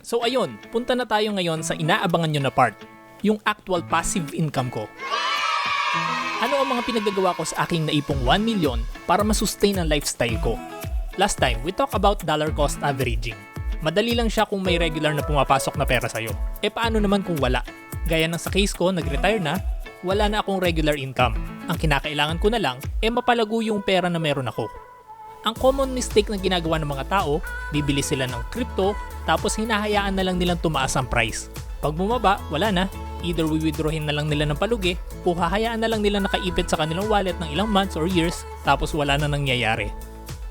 So ayun, punta na tayo ngayon sa inaabangan nyo na part, yung actual passive income ko. Ano ang mga pinagagawa ko sa aking naipong 1 million para masustain ang lifestyle ko? Last time, we talk about dollar cost averaging. Madali lang siya kung may regular na pumapasok na pera sa'yo. E paano naman kung wala? Gaya ng sa case ko, nag-retire na, wala na akong regular income. Ang kinakailangan ko na lang, e mapalago yung pera na meron ako. Ang common mistake na ginagawa ng mga tao, bibili sila ng crypto, tapos hinahayaan na lang nilang tumaas ang price. Pag bumaba, wala na. Either withdrawin na lang nila ng palugi, o hahayaan na lang nila nakaipit sa kanilang wallet ng ilang months or years, tapos wala na nangyayari.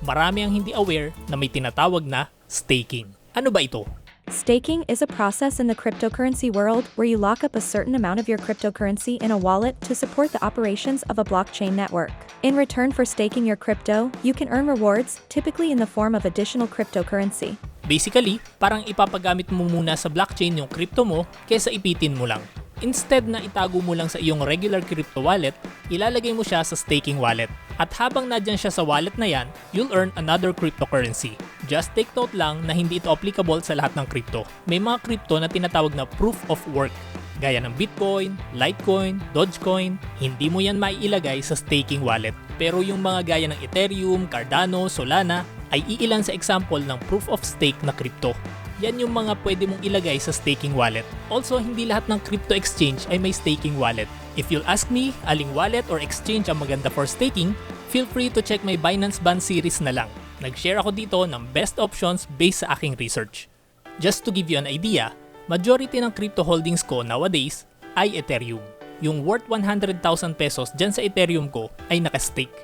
Marami ang hindi aware na may tinatawag na staking. Ano ba ito? Staking is a process in the cryptocurrency world where you lock up a certain amount of your cryptocurrency in a wallet to support the operations of a blockchain network. In return for staking your crypto, you can earn rewards, typically in the form of additional cryptocurrency. Basically, parang ipapagamit mo muna sa blockchain yung crypto mo kesa ipitin mo lang. Instead na itago mo lang sa iyong regular crypto wallet, ilalagay mo siya sa staking wallet. At habang nadyan siya sa wallet na yan, you'll earn another cryptocurrency. Just take note lang na hindi ito applicable sa lahat ng crypto. May mga crypto na tinatawag na proof of work. Gaya ng Bitcoin, Litecoin, Dogecoin, hindi mo yan maiilagay sa staking wallet. Pero yung mga gaya ng Ethereum, Cardano, Solana, ay iilan sa example ng proof of stake na crypto. Yan yung mga pwede mong ilagay sa staking wallet. Also, hindi lahat ng crypto exchange ay may staking wallet. If you'll ask me, aling wallet or exchange ang maganda for staking, feel free to check my Binance Band series na lang. Nag-share ako dito ng best options based sa aking research. Just to give you an idea, majority ng crypto holdings ko nowadays ay Ethereum. Yung worth 100,000 pesos dyan sa Ethereum ko ay nakastake.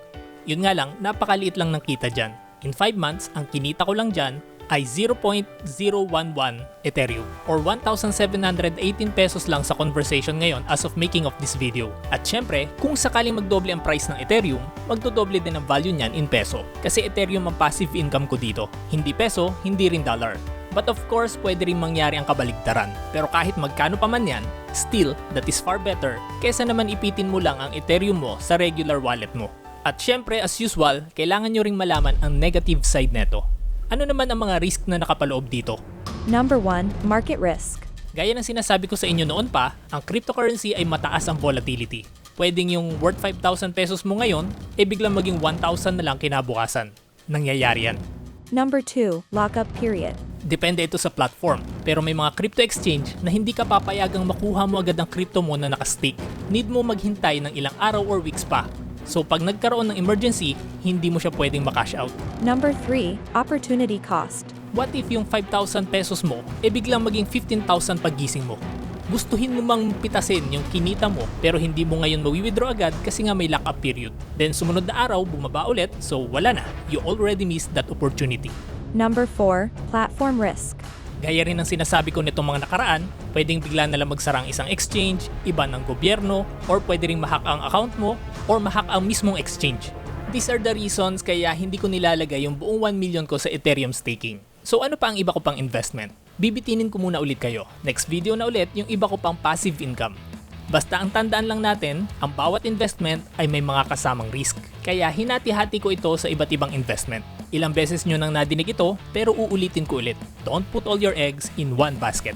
Yun nga lang, napakaliit lang ng kita dyan. In 5 months, ang kinita ko lang dyan ay 0.011 Ethereum or 1,718 pesos lang sa conversation ngayon as of making of this video. At syempre, kung sakaling magdoble ang price ng Ethereum, magdodoble din ang value niyan in peso. Kasi Ethereum ang passive income ko dito. Hindi peso, hindi rin dollar. But of course, pwede rin mangyari ang kabaligtaran. Pero kahit magkano pa man yan, still, that is far better kesa naman ipitin mo lang ang Ethereum mo sa regular wallet mo. At syempre, as usual, kailangan nyo ring malaman ang negative side neto. Ano naman ang mga risk na nakapaloob dito? Number 1. Market risk. Gaya ng sinasabi ko sa inyo noon pa, ang cryptocurrency ay mataas ang volatility. Pwedeng yung worth 5,000 pesos mo ngayon, e biglang maging 1,000 na lang kinabukasan. Nangyayari yan. Number 2. Lockup period. Depende ito sa platform. Pero may mga crypto exchange na hindi ka papayagang makuha mo agad ang crypto mo na nakastake. Need mo maghintay ng ilang araw or weeks pa. So pag nagkaroon ng emergency, hindi mo siya pwedeng makash out. Number 3. Opportunity cost. What if yung 5,000 pesos mo, e biglang maging 15,000 pagising mo? Gustuhin mo mang pitasin yung kinita mo pero hindi mo ngayon mawi-withdraw agad kasi nga may lockup period. Then sumunod na araw, bumaba ulit, so wala na. You already missed that opportunity. Number 4. Platform risk. Gaya rin ng sinasabi ko nitong mga nakaraan, pwedeng bigla na lang magsarang isang exchange, iba ng gobyerno, or pwede ring mahack ang account mo, or mahack ang mismong exchange. These are the reasons kaya hindi ko nilalagay yung buong 1 million ko sa Ethereum staking. So ano pa ang iba ko pang investment? Bibitinin ko muna ulit kayo. Next video na ulit yung iba ko pang passive income. Basta ang tandaan lang natin, ang bawat investment ay may mga kasamang risk. Kaya hinati-hati ko ito sa iba't ibang investment. Ilang beses nyo nang nadinig ito, pero uulitin ko ulit. Don't put all your eggs in one basket.